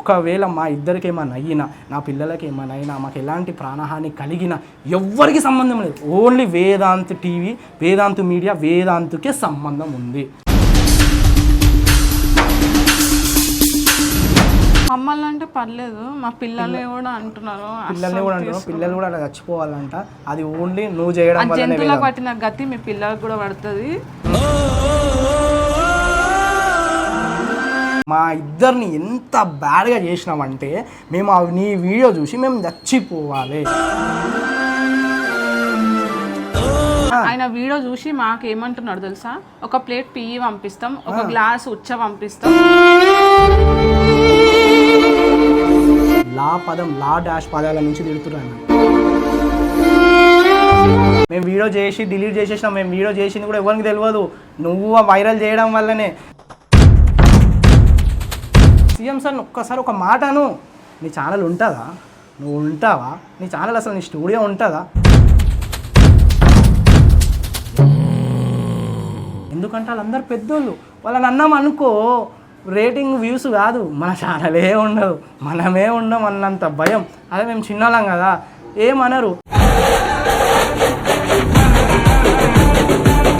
ఒకవేళ మా ఇద్దరికి ఏమైనా అయినా నా పిల్లలకి ఏమైనా అయినా మాకు ఎలాంటి ప్రాణహాని కలిగిన ఎవ్వరికి సంబంధం లేదు. Only Vedanth TV Vedanth media వేదాంత్కే సంబంధం ఉంది. మమ్మల్ని అంటే పర్లేదు. మా పిల్లల్ని కూడా అంటున్నారు. పిల్లల్ని కూడా అంటున్నాం పిల్లలు కూడా అలా చచ్చిపోవాలంట. అది ఓన్లీ నువ్వు చేయడం జంతువులకు పట్టిన గతి మీ పిల్లలకు కూడా పడుతుంది. మా ఇద్దరిని ఎంత బ్యాడ్గా చేసినామంటే మేము ఆ నీ వీడియో చూసి మేము చచ్చిపోవాలి. ఆయన వీడియో చూసి మాకు ఏమంటున్నాడు తెలుసా? ఒక ప్లేట్ పియ్యి పంపిస్తాం ఒక గ్లాస్ ఉచ్చ పంపిస్తాం. లా పదం లా డాష్ పదాల నుంచి తిడుతున్నాను మేము వీడియో చేసి డిలీట్ చేసేసినాం మేము వీడియో చేసింది కూడా ఎవరికి తెలియదు. నువ్వు వైరల్ చేయడం వల్లనే. సీఎం సార్ ఒక్కసారి ఒక మాటను నీ ఛానల్ ఉంటుందా? నువ్వు ఉంటావా? నీ ఛానల్ అసలు నీ స్టూడియో ఉంటుందా? ఎందుకంటే వాళ్ళందరూ పెద్దోళ్ళు. వాళ్ళని అన్నాం అనుకో రేటింగ్ వ్యూస్ కాదు. మన ఛానలే ఉండదు. మనమే ఉండం అన్నంత భయం. అదే మేము చిన్నోళ్ళం కదా. ఏమనరు?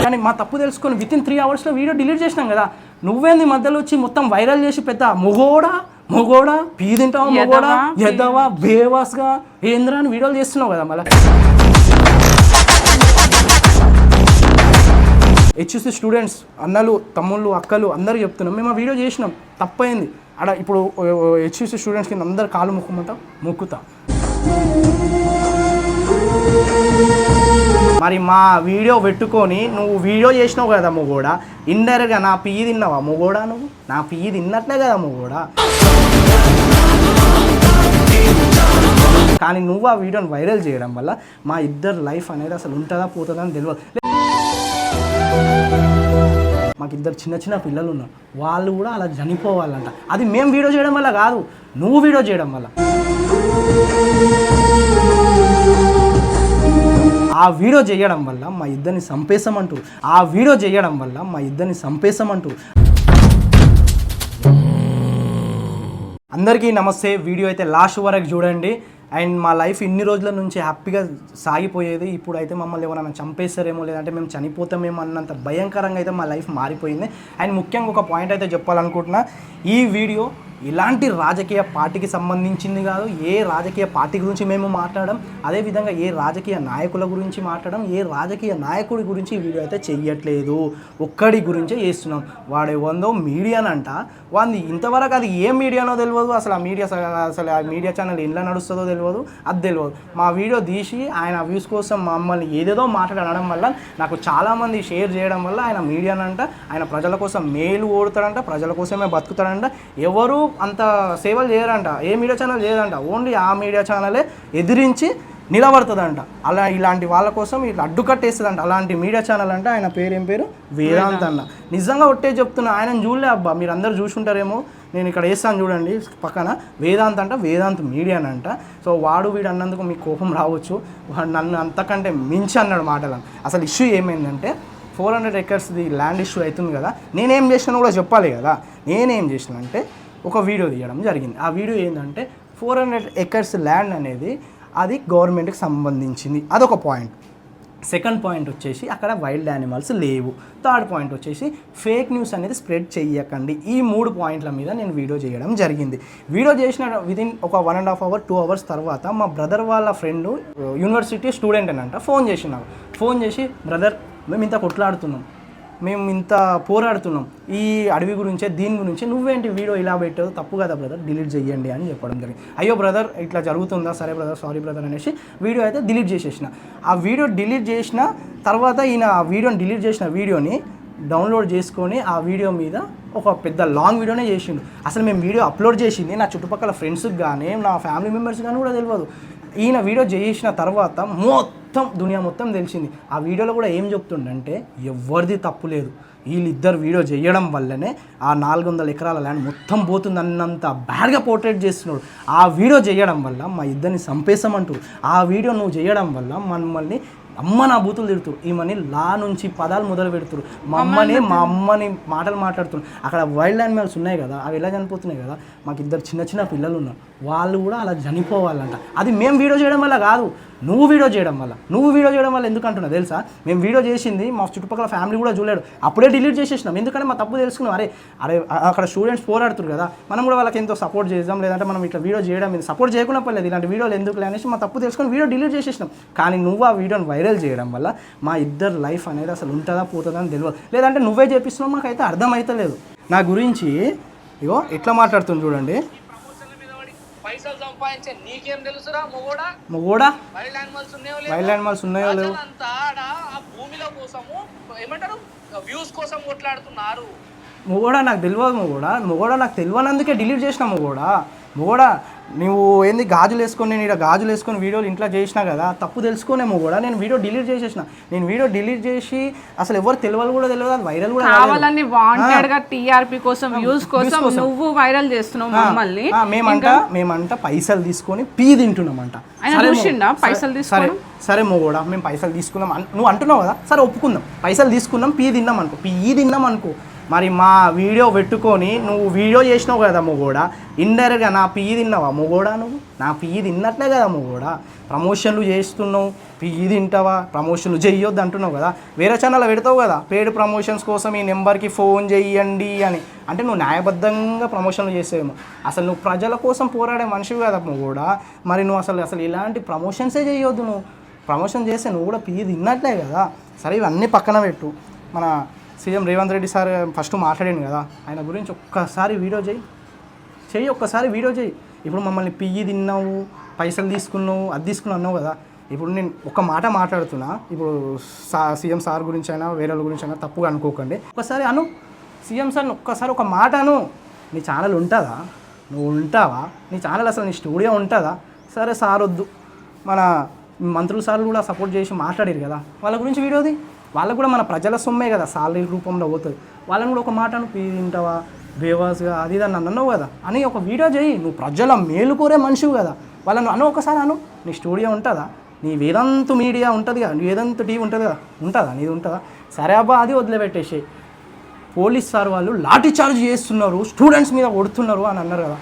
కానీ మా తప్పు తెలుసుకొని విత్ ఇన్ త్రీ అవర్స్లో వీడియో డిలీట్ చేసినాం కదా. నువ్వేంది మధ్యలో వచ్చి మొత్తం వైరల్ చేసి పెద్ద మొగోడా మొగోడా పీ తింటావా మొగోడా ఎదవా, ఎద్దవా బేవాస్గా ఏంద్రా అని వీడియోలు చేస్తున్నావు కదా మళ్ళీ. హెచ్యూసి స్టూడెంట్స్ అన్నలు తమ్ముళ్ళు అక్కలు అందరూ చెప్తున్నాం. మేము ఆ వీడియో చేసినాం. తప్పైంది. అక్కడ ఇప్పుడు హెచ్యూసి స్టూడెంట్స్ కింద అందరు కాలు మొక్కుమంటాం? మొక్కుతా. మరి మా వీడియో పెట్టుకొని నువ్వు వీడియో చేసినావు కదా కూడా ఇండైరెక్ట్గా నా పియ్యి తిన్నావా కూడా నువ్వు? నా పియ్యి తిన్నట్లే కదా కూడా కానీ నువ్వు ఆ వీడియోని వైరల్ చేయడం వల్ల మా ఇద్దరు లైఫ్ అనేది అసలు ఉంటుందా పోతుందా అని తెలియదు మాకు ఇద్దరు చిన్న చిన్న పిల్లలు ఉన్నారు. వాళ్ళు కూడా అలా చనిపోవాలంట. అది మేము వీడియో చేయడం వల్ల కాదు. నువ్వు వీడియో చేయడం వల్ల. ఆ వీడియో చేయడం వల్ల మా ఇద్దరిని చంపేశామంటూ ఆ వీడియో చేయడం వల్ల మా ఇద్దరిని చంపేశామంటూ. అందరికీ నమస్తే వీడియో అయితే లాస్ట్ వరకు చూడండి. అండ్ మా లైఫ్ ఇన్ని రోజుల నుంచి హ్యాపీగా సాగిపోయేది. ఇప్పుడు అయితే మమ్మల్ని ఎవరైనా చంపేస్తారేమో లేదంటే మేము చనిపోతామేమో అన్నంత భయంకరంగా అయితే మా లైఫ్ మారిపోయింది. అండ్ ముఖ్యంగా ఒక పాయింట్ అయితే చెప్పాలనుకుంటున్నా ఈ వీడియో ఇలాంటి రాజకీయ పార్టీకి సంబంధించింది కాదు ఏ రాజకీయ పార్టీ గురించి మేము మాట్లాడడం అదేవిధంగా ఏ రాజకీయ నాయకుల గురించి మాట్లాడడం ఏ రాజకీయ నాయకుడి గురించి వీడియో అయితే చెయ్యట్లేదు. ఒక్కడి గురించే చేస్తున్నాం. వాడే వందో మీడియానంట. వాడిని ఇంతవరకు అది ఏ మీడియానో తెలియదు అసలు ఆ మీడియా అసలు ఆ మీడియా ఛానల్ ఎలా నడుస్తుందో తెలియదు అది తెలియదు మా వీడియో తీసి ఆయన వ్యూస్ కోసం మమ్మల్ని ఏదేదో మాట్లాడడం వల్ల నాకు చాలామంది షేర్ చేయడం వల్ల ఆయన మీడియానంట. ఆయన ప్రజల కోసం మేలు ఓడుతాడంట ప్రజల కోసమే బతుకుతాడంట. ఎవరు అంత సేవలు చేయరంట ఏ మీడియా ఛానల్ చేయదంట. ఓన్లీ ఆ మీడియా ఛానలే ఎదిరించి నిలబడుతుందంట. అలా ఇలాంటి వాళ్ళ కోసం ఇట్లా అడ్డుకట్టేస్తుందంట. అలాంటి మీడియా ఛానల్ అంటే ఆయన పేరు ఏం పేరు? వేదాంత్ అన్న. నిజంగా ఒట్టే చెప్తున్నా ఆయన చూడలే అబ్బా. మీరు అందరు చూసుంటారేమో. నేను ఇక్కడ వేస్తాను చూడండి పక్కన. వేదాంత్ అంట వేదాంత్ మీడియా అంట. సో వాడు వీడు అన్నందుకు మీకు కోపం రావచ్చు. వాడు నన్ను అంతకంటే మించి అన్నాడు మాటలను. అసలు ఇష్యూ ఏమైందంటే ఫోర్ హండ్రెడ్ ఎకర్స్ది ల్యాండ్ ఇష్యూ అవుతుంది కదా. నేనేం చేసినా కూడా చెప్పాలి కదా. నేనేం చేసిన అంటే ఒక వీడియో తీయడం జరిగింది. ఆ వీడియో ఏంటంటే ఫోర్ హండ్రెడ్ ఎకర్స్ ల్యాండ్ అనేది అది గవర్నమెంట్కి సంబంధించింది. అదొక పాయింట్. సెకండ్ పాయింట్ వచ్చేసి అక్కడ వైల్డ్ యానిమల్స్ లేవు. థర్డ్ పాయింట్ వచ్చేసి ఫేక్ న్యూస్ అనేది స్ప్రెడ్ చేయకండి ఈ మూడు పాయింట్ల మీద నేను వీడియో చేయడం జరిగింది. వీడియో చేసిన విదిన్ ఒక one and half hour two hours తర్వాత మా బ్రదర్ వాళ్ళ ఫ్రెండ్ యూనివర్సిటీ స్టూడెంట్ అని అంట ఫోన్ చేసినారు. ఫోన్ చేసి బ్రదర్ మేము ఇంత కొట్లాడుతున్నాం. మేము ఇంత పోరాడుతున్నాం. ఈ అడవి గురించే దీని గురించి నువ్వేంటి వీడియో ఇలా పెట్టావు? తప్పు కదా బ్రదర్ డిలీట్ చేయండి అని చెప్పడం జరిగింది. అయ్యో బ్రదర్ ఇట్లా జరుగుతుందా? సరే బ్రదర్ సారీ బ్రదర్ అనేసి వీడియో అయితే డిలీట్ చేసేసిన. ఆ వీడియో డిలీట్ చేసిన తర్వాత ఈయన ఆ వీడియోని డిలీట్ చేసిన వీడియోని డౌన్లోడ్ చేసుకొని ఆ వీడియో మీద ఒక పెద్ద లాంగ్ వీడియోనే చేసిండు. అసలు మేము వీడియో అప్లోడ్ చేసింది నా చుట్టుపక్కల ఫ్రెండ్స్కి కానీ నా ఫ్యామిలీ మెంబర్స్ కానీ కూడా తెలియదు ఈయన వీడియో చేసిన తర్వాత మొత్తం మొత్తం దునియా మొత్తం తెలిసింది. ఆ వీడియోలో కూడా ఏం చెప్తుండంటే ఎవరిది తప్పు లేదు. వీళ్ళిద్దరు వీడియో చేయడం వల్లనే ఆ నాలుగు వందల ఎకరాల ల్యాండ్ మొత్తం పోతుంది అన్నంత బ్యాడ్గా పోర్ట్రేట్ చేస్తున్నాడు. ఆ వీడియో చేయడం వల్ల మా ఇద్దరిని సంపేసమంటూ ఆ వీడియో నువ్వు చేయడం వల్ల మమ్మల్ని అమ్మ నా బూతులు తిడుతురు. ఈమెని లా నుంచి పదాలు మొదలు పెడుతురు. మా అమ్మని మా అమ్మని మాటలు మాట్లాడుతున్నారు అక్కడ వైల్డ్ యానిమల్స్ ఉన్నాయి కదా అవి ఎలా చనిపోతున్నాయి కదా మాకు ఇద్దరు చిన్న చిన్న పిల్లలు ఉన్నారు. వాళ్ళు కూడా అలా చనిపోవాలంట. అది మేము వీడియో చేయడం వల్ల కాదు. నువ్వు వీడియో చేయడం వల్ల. నువ్వు వీడియో చేయడం వల్ల ఎందుకంటున్నా తెలుసా? మేము వీడియో చేసింది మా చుట్టుపక్కల ఫ్యామిలీ కూడా చూడలేడు అప్పుడే డిలీట్ చేసేసినాం. ఎందుకంటే మా తప్పు తెలుసుకున్నాం. అరే అరే అక్కడ స్టూడెంట్స్ పోరాడుతున్నారు కదా. మనం కూడా వాళ్ళకి ఎంతో సపోర్ట్ చేద్దాం. లేదంటే మనం ఇట్లా వీడియో చేయడం ఇది సపోర్ట్ చేయకుండా పర్లేదు ఇలాంటి వీడియోలు ఎందుకు అనేసి మా తప్పు తెలుసుకొని వీడియో డిలీట్ చేసేసినాం. కానీ నువ్వు ఆ వీడియోని వైరల్ చేయడం వల్ల మా ఇద్దరు లైఫ్ అనేది అసలు ఉంటుందా పోతుందా అని తెలియదు లేదంటే నువ్వే చేపిస్తున్నావు మాకైతే అర్థమైతలేదు. నా గురించి ఇగో ఎట్లా మాట్లాడుతుంది చూడండి. పైసలు సంపాదించే నీకేం తెలుసురా మొగోడా? మొగోడా? వైల్డ్ యానిమల్స్ ఉన్నాయో వైల్డ్ యానిమల్స్ ఉన్నాయో లేవు ఆడ ఆ భూమిల కోసము ఏమంటారు? వ్యూస్ కోసం కొట్లాడుతున్నారు. మొగోడా నాకు తెలియదు మొగోడా. మొగోడా నాకు తెలియనందుకే డిలీట్ చేసిన మొగోడా. మొగోడా నువ్వు ఏంది గాజులు వేసుకొని నేను ఇక్కడ గాజులు వేసుకొని వీడియోలు ఇంట్లో చేసినా కదా తప్పు తెలుసుకోనే మొగోడా నేను వీడియో డిలీట్ చేసేసిన. నేను వీడియో డిలీట్ చేసి అసలు ఎవరు తెలియాలి కూడా తెలియదు అది వైరల్ కూడా. కావాలని వాంటెడ్గా టీఆర్పీ కోసం వ్యూస్ కోసం నువ్వు వైరల్ చేస్తున్నావు మమ్మల్ని. మేమంట మేమంట పైసలు తీసుకొని పీ తింటున్నామంట. పైసలు సరే సరే మొగోడా మేము పైసలు తీసుకున్నాం నువ్వు అంటున్నావు కదా? సరే ఒప్పుకుందాం. పైసలు తీసుకున్నాం పీ తిన్నాం అనుకో. పీ తిన్నాం అనుకో. మరి మా వీడియో పెట్టుకొని నువ్వు వీడియో చేసినావు కదా మొగోడా? ఇండైరెక్ట్గా నా పియ్యి తిన్నావా మొగోడా నువ్వు? నా పియ్యి తిన్నట్లే కదా మొగోడా? ప్రమోషన్లు చేస్తున్నావు పియ్యి తింటావా? ప్రమోషన్లు చెయ్యొద్దు అంటున్నావు కదా? వేరే ఛానల్ పెడతావు కదా? పేడ్ ప్రమోషన్స్ కోసం ఈ నెంబర్కి ఫోన్ చేయండి అని. అంటే నువ్వు న్యాయబద్ధంగా ప్రమోషన్లు చేసేవేమో. అసలు నువ్వు ప్రజల కోసం పోరాడే మనిషివి కదా కూడా మరి నువ్వు అసలు అసలు ఇలాంటి ప్రమోషన్సే చేయొద్దు నువ్వు. ప్రమోషన్ చేస్తే నువ్వు కూడా పియ్యి తిన్నట్లే కదా? సరే ఇవన్నీ పక్కన పెట్టు. మన CM Revanth Reddy sir first మాట్లాడాను కదా ఆయన గురించి ఒక్కసారి వీడియో చేయి. చెయ్యి ఒక్కసారి వీడియో చేయి. ఇప్పుడు మమ్మల్ని పియ్యి తిన్నావు పైసలు తీసుకున్నావు అది తీసుకున్నావు అన్నావు కదా. ఇప్పుడు నేను ఒక మాట మాట్లాడుతున్నా ఇప్పుడు సా సీఎం సార్ గురించి అయినా వేరే వాళ్ళ గురించి అయినా తప్పుగా అనుకోకండి. ఒకసారి అను. సీఎం సార్ని ఒక్కసారి ఒక మాట అను. నీ ఛానల్ ఉంటుందా? నువ్వు ఉంటావా? నీ ఛానల్ అసలు నీ స్టూడియో ఉంటుందా? సరే సార్ వద్దు. మన మంత్రులు సార్లు కూడా సపోర్ట్ చేసి మాట్లాడారు కదా. వాళ్ళ గురించి వీడియోది వాళ్ళకు కూడా మన ప్రజల సొమ్మే కదా సాలరీ రూపంలో పోతుంది. వాళ్ళని కూడా ఒక మాట నువ్వు తింటావా బేవాస్గా అది ఇది అని అన్నావు కదా. అని ఒక వీడియో చేయి నువ్వు ప్రజల మేలు కోరే మనిషివి కదా. వాళ్ళను అను ఒకసారి అను నీ స్టూడియో ఉంటుందా? నీ వేదాంతు మీడియా ఉంటుంది కదా నీ వేదాంతు టీవీ ఉంటుంది కదా ఉంటుందా? నీది ఉంటుందా? సరే అబ్బా అది వదిలిపెట్టేసి పోలీస్ సార్ వాళ్ళు లాఠీ చార్జ్ చేస్తున్నారు స్టూడెంట్స్ మీద కొడుతున్నారు అని అన్నారు కదా.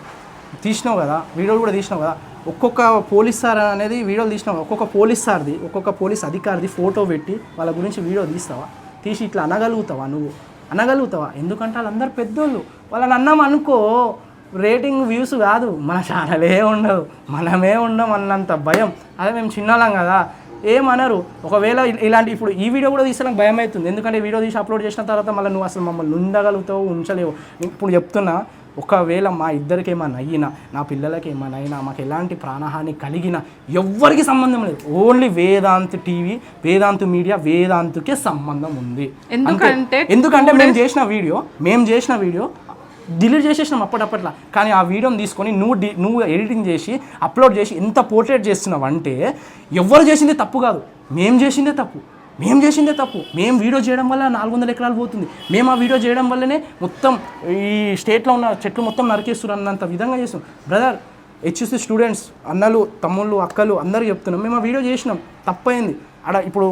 తీసినావు కదా వీడియోలు కూడా తీసినావు కదా. ఒక్కొక్క పోలీస్ సార్ అనేది వీడియోలు తీసినావు ఒక్కొక్క పోలీస్ సార్ది ఒక్కొక్క పోలీస్ అధికారిది ఫోటో పెట్టి వాళ్ళ గురించి వీడియో తీస్తావా? తీసి ఇట్లా అనగలుగుతావా నువ్వు? అనగలుగుతావా? ఎందుకంటే వాళ్ళందరూ పెద్దోళ్ళు. వాళ్ళని అన్నాం అనుకో రేటింగ్ వ్యూస్ కాదు. మన ఛానలే ఉండదు. మనమే ఉండం అన్నంత భయం. అదే మేము చిన్నలం కదా. ఏమనరు? ఒకవేళ ఇలాంటి ఇప్పుడు ఈ వీడియో కూడా తీస్తే నాకు భయం అవుతుంది ఎందుకంటే వీడియో తీసి అప్లోడ్ చేసిన తర్వాత మళ్ళీ నువ్వు అసలు మమ్మల్ని ఉండగలుగుతావు ఉంచలేవు? ఇప్పుడు చెప్తున్నా ఒకవేళ మా ఇద్దరికి ఏమైనా అయినా నా పిల్లలకి ఏమైనా అయినా మాకు ఎలాంటి ప్రాణహాని కలిగిన ఎవ్వరికి సంబంధం లేదు. Only Vedanth TV Vedanth media వేదాంత్కే సంబంధం ఉంది. ఎందుకంటే. ఎందుకంటే మేము చేసిన వీడియో మేము చేసిన వీడియో డిలీట్ చేసేసినాం అప్పటప్పట్లా. కానీ ఆ వీడియోని తీసుకొని నువ్వు డి నువ్వు ఎడిటింగ్ చేసి అప్లోడ్ చేసి ఎంత పోర్ట్రేట్ చేస్తున్నావు అంటే ఎవరు చేసిందే తప్పు కాదు. మేము చేసిందే తప్పు. మేము చేసిందే తప్పు. మేము వీడియో చేయడం వల్ల నాలుగు వందల ఎకరాలు పోతుంది. మేము ఆ వీడియో చేయడం వల్లనే మొత్తం ఈ స్టేట్లో ఉన్న చెట్లు మొత్తం నరికేస్తున్నారు అన్నంత విధంగా చేస్తున్నాం. బ్రదర్ హెచ్ఎస్సి స్టూడెంట్స్ అన్నలు తమ్ముళ్ళు అక్కలు అందరూ చెప్తున్నాం మేము ఆ వీడియో చేసినాం. తప్పైంది. అక్కడ ఇప్పుడు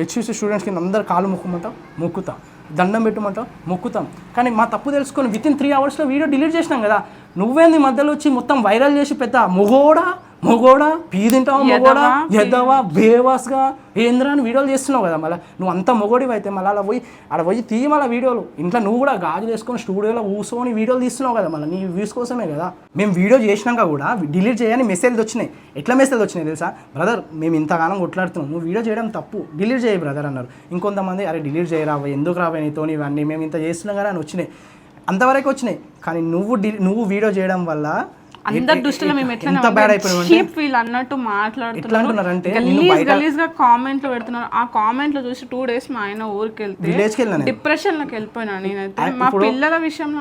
హెచ్ఎస్సి స్టూడెంట్స్ కింద అందరు కాలు మొక్కమంటాం మొక్కుతాం. దండం పెట్టమంటాం మొక్కుతాం. కానీ మా తప్పు తెలుసుకొని విత్ ఇన్ త్రీ అవర్స్లో వీడియో డిలీట్ చేసినాం కదా. నువ్వేంది మధ్యలో వచ్చి మొత్తం వైరల్ చేసి పెద్ద మొగోడా? మొగోడా? పీ తింటావా మొగోడా? ఎద్దవా బేవాస్గా? ఏంద్రా అని వీడియోలు చేస్తున్నావు కదా మళ్ళీ. నువ్వు అంత మొగోడివి అయితే మళ్ళీ అలా పోయి ఆడ పోయి తీయ మళ్ళీ వీడియోలు. ఇంట్లో నువ్వు కూడా గాజులు వేసుకొని స్టూడియోలో కూర్చొని వీడియోలు తీస్తున్నావు కదా మళ్ళీ. నీ వ్యూస్ కోసమే కదా. మేము వీడియో చేసినాక కూడా డిలీట్ చేయని మెసేజ్ వచ్చినాయి. ఎట్లా మెసేజ్ వచ్చినాయి తెలుసా? బ్రదర్ మేము ఇంతగానం కొట్లాడుతున్నాం. నువ్వు వీడియో చేయడం తప్పు. డిలీట్ చేయి బ్రదర్ అన్నారు. ఇంకొంతమంది అరే డిలీట్ చేయరా ఎందుకు రావా నీతో ఇవన్నీ మేము ఇంత చేస్తున్నాం కదా అని వచ్చినాయి. అంతవరకు వచ్చినాయి. కానీ నువ్వు డి నువ్వు వీడియో చేయడం వల్ల అందరి దృష్టిలో మేము ఎట్లా చీప్ వీల్ అన్నట్టు మాట్లాడుతున్నారు. గలీజ్ గలీజ్గా కామెంట్లు పెడుతున్నారు. ఆ కామెంట్లు చూసి టూ డేస్ మా ఆయన ఊరికి వెళ్తే డిప్రెషన్లోకి వెళ్ళిపోయినా నేనైతే. మా పిల్లల విషయంలో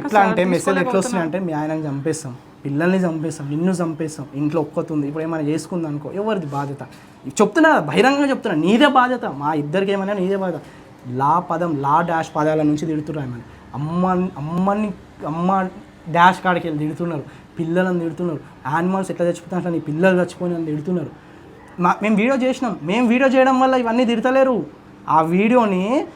ఎట్లా అంటే మెసేజ్ ఎట్లా. అంటే మీ ఆయనని చంపేస్తాం. పిల్లల్ని చంపేస్తాం. నిన్ను చంపేస్తాం. ఇంట్లో ఒక్కతుంది. ఇప్పుడు ఏమైనా చేసుకుంది అనుకో ఎవరిది బాధ్యత? చెప్తున్నా బహిరంగంగా చెప్తున్నా. నీదే బాధ్యత. మా ఇద్దరికి ఏమైనా నీదే బాధ్యత. లా పదం లా డాష్ పదాల నుంచి తిడుతున్నారు అమ్మ అమ్మని అమ్మ డాష్ కాడికి వెళ్ళి తిడుతున్నారు. పిల్లలను తిడుతున్నారు. యానిమల్స్ ఎట్లా చచ్చిపోతాయి అట్లా నీ పిల్లలు చచ్చిపోయిన తిడుతున్నారు. మా- మేము వీడియో చేసినాం. మేము వీడియో చేయడం వల్ల ఇవన్నీ తిడతలేరు. ఆ వీడియోని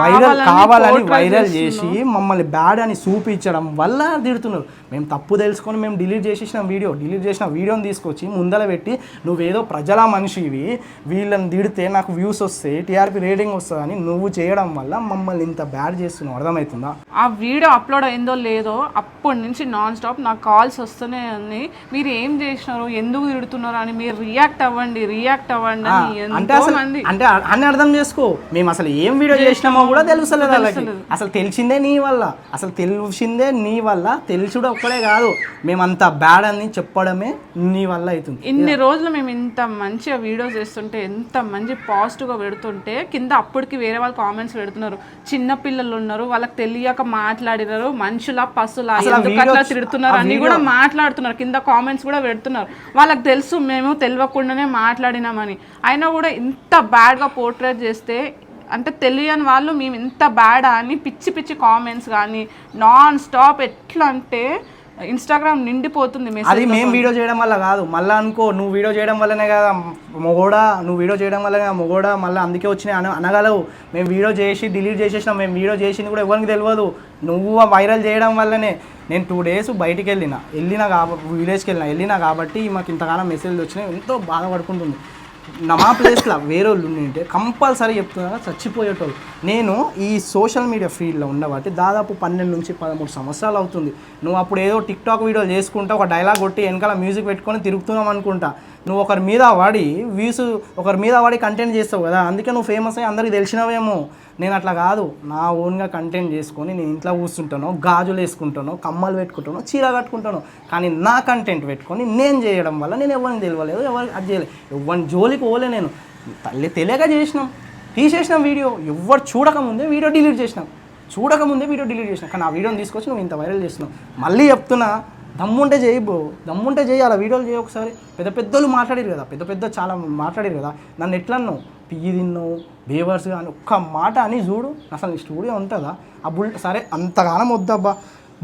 వైరల్ కావాలని వైరల్ చేసి మమ్మల్ని బ్యాడ్ అని చూపించడం వల్ల తిడుతున్నారు. మేము తప్పు తెలుసుకొని మేము డిలీట్ చేసేసిన వీడియో డిలీట్ చేసిన వీడియోని తీసుకొచ్చి ముందర పెట్టి నువ్వేదో ప్రజల మనిషివి వీళ్ళని తిడితే నాకు వ్యూస్ వస్తాయి టీఆర్పీ రేటింగ్ వస్తుందని నువ్వు చేయడం వల్ల మమ్మల్ని ఇంత బ్యాడ్ చేస్తున్నావు. అర్థమవుతుందా? ఆ వీడియో అప్లోడ్ అయిందో లేదో అప్పటి నుంచి నాన్ స్టాప్ నాకు కాల్స్ వస్తూనే ఉన్నాయి. మీరు ఏం చేసినారు ఎందుకు తిడుతున్నారు అని మీరు రియాక్ట్ అవ్వండి రియాక్ట్ అవ్వండి అని అంటే అసలు అంటే అని అర్థం చేసుకో. మేము అసలు ఏం వీడియో చేసినామో కూడా తెలుసలేదు అసలు తెలిసిందే నీ వల్ల. అసలు తెలిసిందే నీ వల్ల. తెలుసుడు ఒక్కడే కాదు మేమంత బ్యాడ్ అని చెప్పడమే నీ వల్ల అవుతుంది. ఇన్ని రోజులు మేము ఇంత మంచిగా వీడియోస్ చేస్తుంటే ఎంత మంచి పాజిటివ్గా పెడుతుంటే కింద అప్పటికి వేరే వాళ్ళు కామెంట్స్ పెడుతున్నారు. చిన్న పిల్లలు ఉన్నారు వాళ్ళకి తెలియక మాట్లాడినారు మనుషుల అట్లా చ- తిడుతున్నారు అన్ని కూడా మాట్లాడుతున్నారు. కింద కామెంట్స్ కూడా పెడుతున్నారు. వాళ్ళకి తెలుసు మేము తెలియకుండానే మాట్లాడినామని. అయినా కూడా ఇంత బ్యాడ్గా పోర్ట్రేట్ చేస్తే అంటే తెలియని వాళ్ళు మేము ఇంత బ్యాడ్ అని పిచ్చి పిచ్చి కామెంట్స్ కానీ నాన్ స్టాప్ ఎట్లా అంటే ఇన్స్టాగ్రామ్ నిండిపోతుంది అది మెసేజ్ మేము వీడియో చేయడం వల్ల కాదు. మళ్ళీ అనుకో నువ్వు వీడియో చేయడం వల్లనే కదా మొగోడా నువ్వు వీడియో చేయడం వల్లనే మొగోడా మళ్ళీ అందుకే వచ్చినాయి అన అనగలవు. మేము వీడియో చేసి డిలీట్ చేసేసినాం. మేము వీడియో చేసింది కూడా ఎవరికి తెలియదు నువ్వు వైరల్ చేయడం వల్లనే. నేను టూ డేస్ బయటికి వెళ్ళిన వెళ్ళిన కాబట్టి విలేజ్కి వెళ్ళిన. వెళ్ళిన కాబట్టి మాకు ఇంతకాలం మెసేజ్లు వచ్చినాయి. ఎంతో బాధపడుకుంటుంది. మా ప్లేస్లో వేరే వాళ్ళు ఉంటే కంపల్సరీ చెప్తున్నా చచ్చిపోయేటోళ్ళు. నేను ఈ సోషల్ మీడియా ఫీల్డ్లో ఉండబట్టి దాదాపు పన్నెండు నుంచి పదమూడు సంవత్సరాలు అవుతుంది. నువ్వు అప్పుడు ఏదో టిక్టాక్ వీడియో వీడియోలు చేసుకుంటా ఒక డైలాగ్ కొట్టి వెనకాల మ్యూజిక్ పెట్టుకొని తిరుగుతున్నాం అనుకుంటా. నువ్వు ఒకరి మీద వాడి వ్యూస్ ఒకరి మీద వాడి కంటెంట్ చేస్తావు కదా. అందుకే నువ్వు ఫేమస్ అయ్యి అందరికి తెలిసినవేమో. నేను అట్లా కాదు. నా ఓన్గా కంటెంట్ చేసుకొని నేను ఇంట్లో కూర్చుంటాను గాజులు వేసుకుంటాను కమ్మలు పెట్టుకుంటాను చీర కట్టుకుంటాను కానీ నా కంటెంట్ పెట్టుకొని నేను చేయడం వల్ల నేను ఎవరిని తెలియలేదు ఎవరికి అది చేయలేదు. ఎవరిని జోలికి పోలే నేను. తల్లి తెలియక చేసినాం. తీసేసినాం వీడియో. ఎవరు చూడకముందే వీడియో డిలీట్ చేసినాం. చూడకముందే వీడియో డిలీట్ చేసినాం. కానీ ఆ వీడియోని తీసుకొచ్చి నువ్వు ఇంత వైరల్ చేస్తున్నావు. మళ్ళీ చెప్తున్నా దమ్ముంటే చేయి బ్రో దమ్ముంటే చేయి అలా వీడియోలు చేయి ఒకసారి. పెద్ద పెద్దలు మాట్లాడారు కదా. పెద్ద పెద్ద చాలా మాట్లాడారు కదా. నన్ను ఎట్లన్నావు? పియ్యి తిన్నావు? బేవర్స్ అని ఒక్క మాట అని చూడు. అసలు నీ స్టూడియో ఉంటుందా ఆ బుల్ సరే అంతగానం వద్దబ్బా.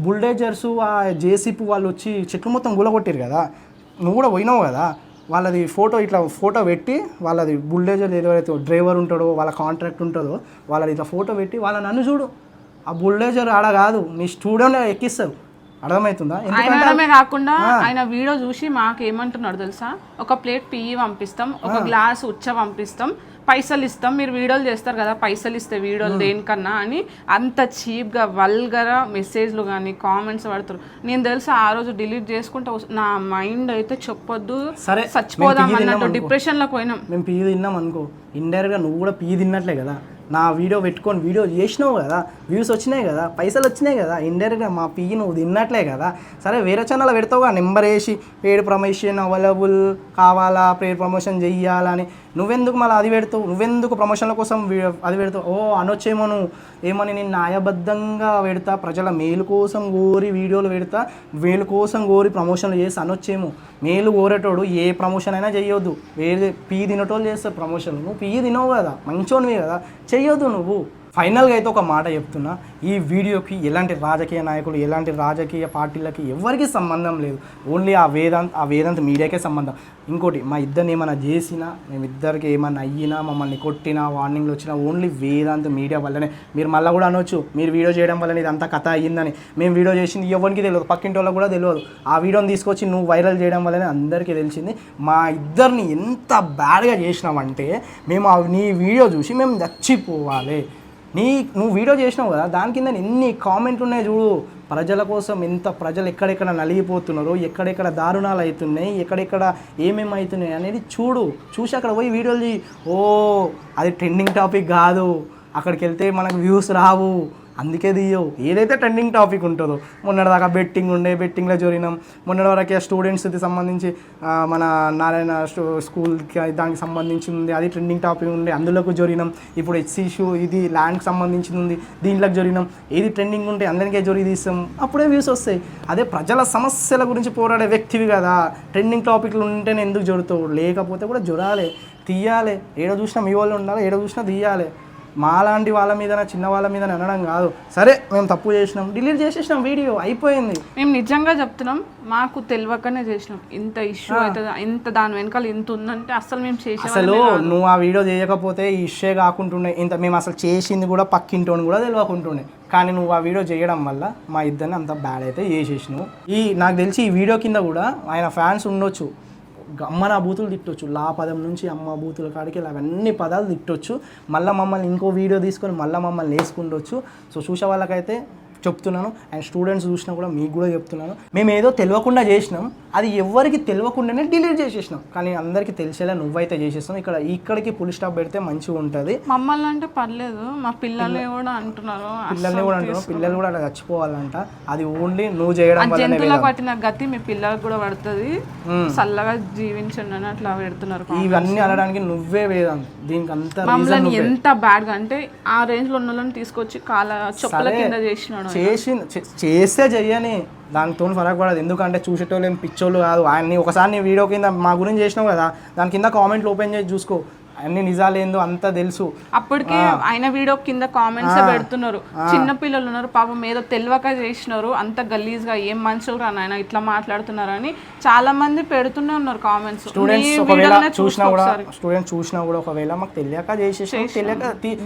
బుల్డేజర్స్ ఆ జేసీపీ వాళ్ళు వచ్చి చెట్లు మొత్తం గులగొట్టారు కదా. నువ్వు కూడా పోయినావు కదా. వాళ్ళది ఫోటో ఇట్లా ఫోటో పెట్టి వాళ్ళది బుల్డేజర్ ఏదైతే డ్రైవర్ ఉంటాడో వాళ్ళ కాంట్రాక్ట్ ఉంటుందో వాళ్ళది ఇట్లా ఫోటో పెట్టి వాళ్ళ నన్ను చూడు. ఆ బుల్డేజర్ ఆడ కాదు నీ స్టూడియోనే ఎక్కిస్తారు అర్థమవుతుందా? అనడమే కాకుండా ఆయన వీడియో చూసి మాకు ఏమంటున్నాడు తెలుసా? ఒక ప్లేట్ పియ్యి పంపిస్తాం ఒక గ్లాస్ ఉచ్చ పంపిస్తాం. పైసలు ఇస్తాం మీరు వీడియోలు చేస్తారు కదా పైసలు ఇస్తే వీడియోలు దేనికన్నా అని అంత చీప్గా వల్గరా మెసేజ్లు కానీ కామెంట్స్ పడతారు నేను తెలుసా ఆ రోజు డిలీట్ చేసుకుంటా నా మైండ్ అయితే చెప్పొద్దు సరే, చచ్చిపోదాం అన్నట్టు డిప్రెషన్లోకి పోయినాం. మేము పీ తిన్నాం అనుకో ఇండైరెక్ట్గా నువ్వు కూడా పీ తిన్నట్లే కదా. నా వీడియో పెట్టుకొని వీడియో చేసినావు కదా వ్యూస్ వచ్చినాయి కదా పైసలు వచ్చినాయి కదా ఇండైరెక్ట్గా మా పీ నువ్వు తిన్నట్లే కదా. సరే వేరే ఛానల్ పెడతావుగా నెంబర్ వేసి పేడ్ ప్రమోషన్ అవైలబుల్ కావాలా పేడ్ ప్రమోషన్ చెయ్యాలని నువ్వెందుకు మళ్ళీ అది పెడతావు? నువ్వెందుకు ప్రమోషన్ల కోసం అది పెడతావు? ఓ అనొచ్చేమో నువ్వు ఏమని నేను న్యాయబద్ధంగా పెడతా? ప్రజల మేలు కోసం కోరి వీడియోలు పెడతా? వేలు కోసం కోరి ప్రమోషన్లు చేసి అనొచ్చేమో. మేలు కోరేటోడు ఏ ప్రమోషన్ అయినా చేయొద్దు వేరే పీ తినటోళ్ళు చేస్తారు ప్రమోషన్ నువ్వు పీ తినవు కదా. మంచోనివి కదా. చెయ్యొద్దు నువ్వు. ఫైనల్గా అయితే ఒక మాట చెప్తున్నా ఈ వీడియోకి ఎలాంటి రాజకీయ నాయకులు ఎలాంటి రాజకీయ పార్టీలకి ఎవరికి సంబంధం లేదు. ఓన్లీ ఆ వేదాంత్ ఆ వేదాంత్ మీడియాకే సంబంధం. ఇంకోటి మా ఇద్దరిని ఏమైనా చేసినా మేమిద్దరికి ఏమైనా అయ్యినా మమ్మల్ని కొట్టినా వార్నింగ్లు వచ్చినా ఓన్లీ వేదాంత్ మీడియా వల్లనే. మీరు మళ్ళీ కూడా అనొచ్చు మీరు వీడియో చేయడం వల్ల ఇదంతా కథ అయ్యిందని. మేము వీడియో చేసింది ఎవరికి తెలియదు పక్కింటి వాళ్ళకి కూడా తెలియదు. ఆ వీడియోని తీసుకొచ్చి నువ్వు వైరల్ చేయడం వల్లనే అందరికీ తెలిసింది. మా ఇద్దరిని ఎంత బ్యాడ్గా చేసినావంటే మేము నీ వీడియో చూసి మేము చచ్చిపోవాలి. నీ నువ్వు వీడియో చేసినావు కదా దాని కింద ఎన్ని కామెంట్లు ఉన్నాయి చూడు. ప్రజల కోసం ఎంత ప్రజలు ఎక్కడెక్కడ నలిగిపోతున్నారు ఎక్కడెక్కడ దారుణాలు అవుతున్నాయి ఎక్కడెక్కడ ఏమేమి అవుతున్నాయి అనేది చూడు. చూసి అక్కడ పోయి వీడియోలు చేయి ఓ అది ట్రెండింగ్ టాపిక్ కాదు. అక్కడికి వెళ్తే మనకు వ్యూస్ రావు. అందుకే తీయవు. ఏదైతే ట్రెండింగ్ టాపిక్ ఉంటుందో మొన్నటిదాకా బెట్టింగ్ ఉండే బెట్టింగ్లో జరిగినాం మొన్నటి వరకే స్టూడెంట్స్కి సంబంధించి మన నారాయణ స్టూ స్కూల్కి దానికి సంబంధించి ఉంది అది ట్రెండింగ్ టాపిక్ ఉండే అందులోకి జరిగినాం ఇప్పుడు హెచ్సి ఇష్యూ ఇది ల్యాండ్కి సంబంధించింది ఉంది దీంట్లోకి జరిగినాం ఏది ట్రెండింగ్ ఉంటే అందరికీ జరిగి తీస్తాం. అప్పుడే వ్యూస్ వస్తాయి. అదే ప్రజల సమస్యల గురించి పోరాడే వ్యక్తివి కదా. ట్రెండింగ్ టాపిక్లు ఉంటేనే ఎందుకు జరుగుతావు లేకపోతే కూడా జ్వరాలే తీయాలి. ఏడ చూసినా మీ వాళ్ళు ఉండాలి ఏడ చూసినా తీయాలి. మాలాంటి వాళ్ళ మీద చిన్న వాళ్ళ మీద అనడం కాదు. సరే మేము తప్పు చేసినాం. డిలీట్ చేసేసినాం వీడియో అయిపోయింది. మేము నిజంగా చెప్తున్నాం మాకు తెలియకనే చేసినాం. ఇంత ఇష్యూ అవుతుంది ఇంత దాని వెనకాల ఇంత ఉందంటే అసలు మేము చేసే అసలు నువ్వు ఆ వీడియో చేయకపోతే ఈ ఇష్యే కాకుంటుండే. ఇంత మేము అసలు చేసింది కూడా పక్కింటోని కూడా తెలియకుంటుండే. కానీ నువ్వు ఆ వీడియో చేయడం వల్ల మా ఇద్దరిని అంత బ్యాడ్ అయితే చేసేసినావు. ఈ నాకు తెలిసి ఈ వీడియో కింద కూడా ఆయన ఫ్యాన్స్ ఉండొచ్చు. అమ్మ నా బూతులు తిట్టొచ్చు. లా పదం నుంచి అమ్మ బూతుల కాడికి ఇలా అన్ని పదాలు తిట్టొచ్చు. మళ్ళీ మమ్మల్ని ఇంకో వీడియో తీసుకొని మళ్ళీ మమ్మల్ని వేసుకుండొచ్చు. సో చూసే వాళ్ళకైతే చెప్తున్నాను అండ్ స్టూడెంట్స్ చూసినా కూడా మీకు కూడా చెప్తున్నాను. మేము ఏదో తెలియకుండా చేసినాం. అది ఎవరికి తెలియకుండానే డిలీట్ చేసేసినాం. కానీ అందరికీ తెలిసేలా నువ్వైతే చేసేస్తాం ఇక్కడ ఇక్కడికి పులి స్టాప్ పెడితే మంచిగా ఉంటుంది. మమ్మల్ని అంటే పర్లేదు. మా పిల్లల్ని కూడా అంటున్నారు. పిల్లల్ని కూడా అంటున్నాం పిల్లలు కూడా అలా చచ్చిపోవాలంట. అది ఓన్లీ నువ్వు చేయడం జంతువులకు పట్టిన గతి మీ పిల్లలకు కూడా పడుతుంది. చల్లగా జీవించండి అని అట్లా పెడుతున్నారు ఇవన్నీ అనడానికి నువ్వే వేదాం. దీనికి అంత మమ్మల్ని ఎంత బ్యాడ్గా అంటే ఆ రేంజ్లో ఉన్న వాళ్ళని తీసుకొచ్చి కాల చెప్పుల కింద చేసినాడు. చేసి చే- చేస్తే చెయ్యని దానితో ఫరక్ పడదు. ఎందుకంటే చూసేటోళ్ళు ఏం పిచ్చోళ్ళు కాదు. ఆయన్ని ఒకసారి నీ వీడియో కింద మా గురించి చేసినావు కదా దాని కింద కామెంట్లు ఓపెన్ చేసి చూసుకో. అన్ని నిజాలేందో అంతా తెలుసు. అప్పటికే ఆయన వీడియో కింద కామెంట్స్ పెడుతున్నారు. చిన్న పిల్లలు ఉన్నారు పాపం ఏదో తెలియక చేసినారు అంత గలీజ్గా ఏం మనుషులు నాయన ఇట్లా మాట్లాడుతున్నారు అని చాలా మంది పెడుతూనే ఉన్నారు కామెంట్స్ స్టూడెంట్స్ ఒకవేళ చూసినా కూడా స్టూడెంట్స్ చూసినా కూడా ఒకవేళ మాకు తెలియక చేసేసినాం తెలియక తె-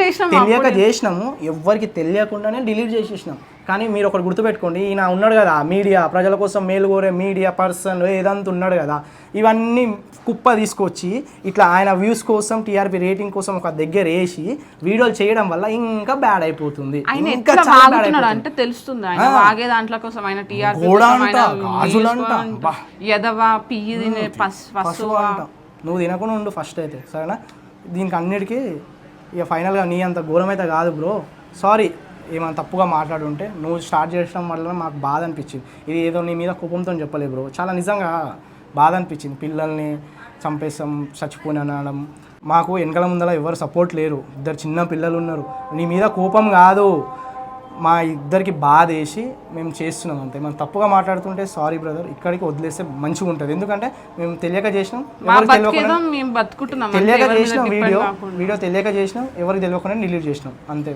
చేసినాం తెలియక చేసినాము ఎవ్వరికి తెలియకుండానే డిలీట్ చేసేసినాం. కానీ మీరు ఒకటి గుర్తుపెట్టుకోండి ఈయన ఉన్నాడు కదా మీడియా ప్రజల కోసం మేలు కోరే మీడియా పర్సన్ ఏదంతా ఉన్నాడు కదా ఇవన్నీ కుప్ప తీసుకొచ్చి ఇట్లా ఆయన వ్యూస్ కోసం టీఆర్పీ రేటింగ్ కోసం ఒక దగ్గర వేసి వీడియోలు చేయడం వల్ల ఇంకా బ్యాడ్ అయిపోతుంది. ఇంకా. అంటే తెలుస్తుంది ఆయన వాగే దాంట్లో కోసం ఆయన టీఆర్పీ గోడ అంట, గాజులంట, బా. ఎదవా పియ్యి తినే పస్ పశువు పశువు? అంట. నువ్వు తినకుండా ఉండు ఫస్ట్ అయితే సరేనా? దీనికి అన్నిటికీ ఇక ఫైనల్గా నీ అంత ఘోరం అయితే కాదు బ్రో సారీ ఏమైనా తప్పుగా మాట్లాడుంటే నువ్వు స్టార్ట్ చేయడం వల్ల మాకు బాధ అనిపించింది. ఇది ఏదో నీ మీద కోపంతో చెప్పలేదు బ్రో చాలా నిజంగా బాధ అనిపించింది. పిల్లల్ని చంపేస్తాం చచ్చిపోయిన అనడం మాకు వెనకాల ముందర ఎవరు సపోర్ట్ లేరు. ఇద్దరు చిన్న పిల్లలు ఉన్నారు. నీ మీద కోపం కాదు. మా ఇద్దరికి బాధ వేసి మేము చేస్తున్నాం అంతే. మనం తప్పుగా మాట్లాడుతుంటే సారీ బ్రదర్ ఇక్కడికి వదిలేస్తే మంచిగా ఉంటుంది. ఎందుకంటే మేము తెలియక చేసినాం తెలియక చేసినాం వీడియో. వీడియో తెలియక చేసినాం ఎవరికి తెలియకుండా డిలీట్ చేసినాం అంతే.